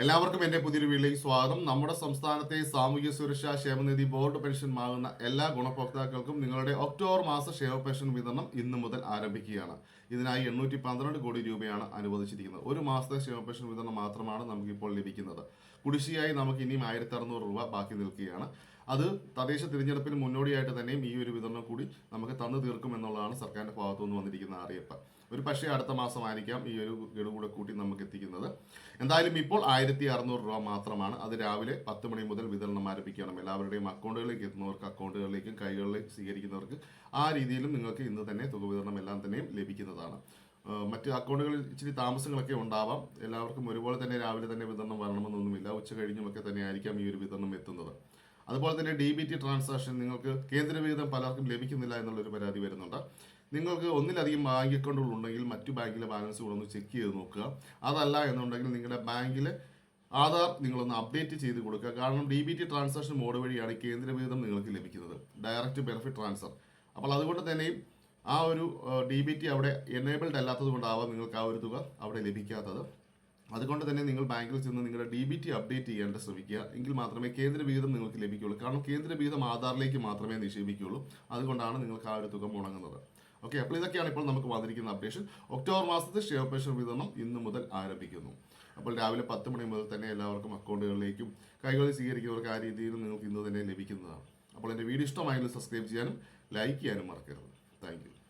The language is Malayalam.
എല്ലാവർക്കും എന്റെ പുതിയൊരു വീട്ടിലേക്ക് സ്വാഗതം. നമ്മുടെ സംസ്ഥാനത്തെ സാമൂഹ്യ സുരക്ഷാ ക്ഷേമനിധി ബോർഡ് പെൻഷൻ വാങ്ങുന്ന എല്ലാ ഗുണഭോക്താക്കൾക്കും നിങ്ങളുടെ ഒക്ടോബർ മാസ ക്ഷേമ പെൻഷൻ വിതരണം ഇന്നു മുതൽ ആരംഭിക്കുകയാണ്. ഇതിനായി എണ്ണൂറ്റി പന്ത്രണ്ട് കോടി രൂപയാണ് അനുവദിച്ചിരിക്കുന്നത്. ഒരു മാസത്തെ ക്ഷേമ പെൻഷൻ വിതരണം മാത്രമാണ് നമുക്കിപ്പോൾ ലഭിക്കുന്നത്. കുടിശ്ശിയായി നമുക്ക് ഇനിയും ആയിരത്തി അറുന്നൂറ് രൂപ ബാക്കി നിൽക്കുകയാണ്. അത് തദ്ദേശ തിരഞ്ഞെടുപ്പിന് മുന്നോടിയായിട്ട് തന്നെയും ഈ ഒരു വിതരണം കൂടി നമുക്ക് തന്നു തീർക്കും എന്നുള്ളതാണ് സർക്കാരിന്റെ ഭാഗത്തുനിന്ന് വന്നിരിക്കുന്ന അറിയിപ്പ്. ഒരു പക്ഷേ അടുത്ത മാസമായിരിക്കാം ഈ ഒരു ഗഡു കൂടെ കൂട്ടി നമുക്ക് എത്തിക്കുന്നത് എന്തായാലും ഇപ്പോൾ ആയിരത്തി അറുന്നൂറ് രൂപ മാത്രമാണ് അത് രാവിലെ പത്ത് മണി മുതൽ വിതരണം ആരംഭിക്കണം എല്ലാവരുടെയും അക്കൗണ്ടുകളിലേക്ക് എത്തുന്നവർക്ക് അക്കൗണ്ടുകളിലേക്കും കൈകളിലേക്ക് സ്വീകരിക്കുന്നവർക്ക് ആ രീതിയിലും നിങ്ങൾക്ക് ഇന്ന് തന്നെ തുക വിതരണം എല്ലാം തന്നെയും ലഭിക്കുന്നതാണ്. മറ്റ് അക്കൗണ്ടുകളിൽ ഇച്ചിരി താമസങ്ങളൊക്കെ ഉണ്ടാവാം. എല്ലാവർക്കും ഒരുപോലെ തന്നെ രാവിലെ തന്നെ വിതരണം വരണമെന്നൊന്നുമില്ല. ഉച്ച കഴിഞ്ഞുമൊക്കെ തന്നെ ആയിരിക്കാം ഈ ഒരു വിതരണം എത്തുന്നത്. അതുപോലെ തന്നെ ഡി ബി ടി ട്രാൻസാക്ഷൻ നിങ്ങൾക്ക് കേന്ദ്ര വിഹിതം പലർക്കും ലഭിക്കുന്നില്ല എന്നുള്ളൊരു പരാതി വരുന്നുണ്ട്. നിങ്ങൾക്ക് ഒന്നിലധികം ബാങ്ക് അക്കൗണ്ടുകൾ ഉണ്ടെങ്കിൽ മറ്റു ബാങ്കിലെ ബാലൻസുകളൊന്ന് ചെക്ക് ചെയ്ത് നോക്കുക. അതല്ല എന്നുണ്ടെങ്കിൽ നിങ്ങളുടെ ബാങ്കിലെ ആധാർ നിങ്ങളൊന്ന് അപ്ഡേറ്റ് ചെയ്ത് കൊടുക്കുക. കാരണം D B T transaction mode വഴിയാണ് കേന്ദ്ര വിഹിതം നിങ്ങൾക്ക് ലഭിക്കുന്നത്. ഡയറക്റ്റ് ബെനിഫിറ്റ് ട്രാൻസ്ഫർ അപ്പോൾ അതുകൊണ്ട് തന്നെയും ആ ഒരു ഡി ബി ടി അവിടെ എനേബിൾഡ് അല്ലാത്തത് കൊണ്ടാവാം നിങ്ങൾക്ക് ആ ഒരു തുക അവിടെ ലഭിക്കാത്തത്. അതുകൊണ്ട് തന്നെ നിങ്ങൾ ബാങ്കിൽ ചെന്ന് നിങ്ങളുടെ ഡി ബി ടി അപ്ഡേറ്റ് ചെയ്യാണ്ട് ശ്രമിക്കുക. എങ്കിൽ മാത്രമേ കേന്ദ്ര വിഹിതം നിങ്ങൾക്ക് ലഭിക്കുകയുള്ളൂ. കാരണം കേന്ദ്ര വിഹിതം ആധാറിലേക്ക് മാത്രമേ നിക്ഷേപിക്കുകയുള്ളൂ. അതുകൊണ്ടാണ് നിങ്ങൾക്ക് ആ ഒരു തുക മുടങ്ങുന്നത്. ഓക്കെ അപ്പോൾ ഇതൊക്കെയാണ് ഇപ്പോൾ നമുക്ക് വന്നിരിക്കുന്ന അപ്ഡേഷൻ. ഒക്ടോബർ മാസത്തിൽ ഷെയർ പെൻഷൻ വിതരണം ഇന്ന് മുതൽ ആരംഭിക്കുന്നു. അപ്പോൾ രാവിലെ പത്ത് മണി മുതൽ തന്നെ എല്ലാവർക്കും അക്കൗണ്ടുകളിലേക്കും കൈകളിൽ സ്വീകരിക്കുന്നവർക്ക് ആ രീതിയിൽ നിങ്ങൾക്ക് ഇന്ന് തന്നെ ലഭിക്കുന്നതാണ്. അപ്പോൾ എന്റെ വീഡിയോ ഇഷ്ടമായാലും സബ്സ്ക്രൈബ് ചെയ്യാനും ലൈക്ക് ചെയ്യാനും മറക്കരുത്. താങ്ക്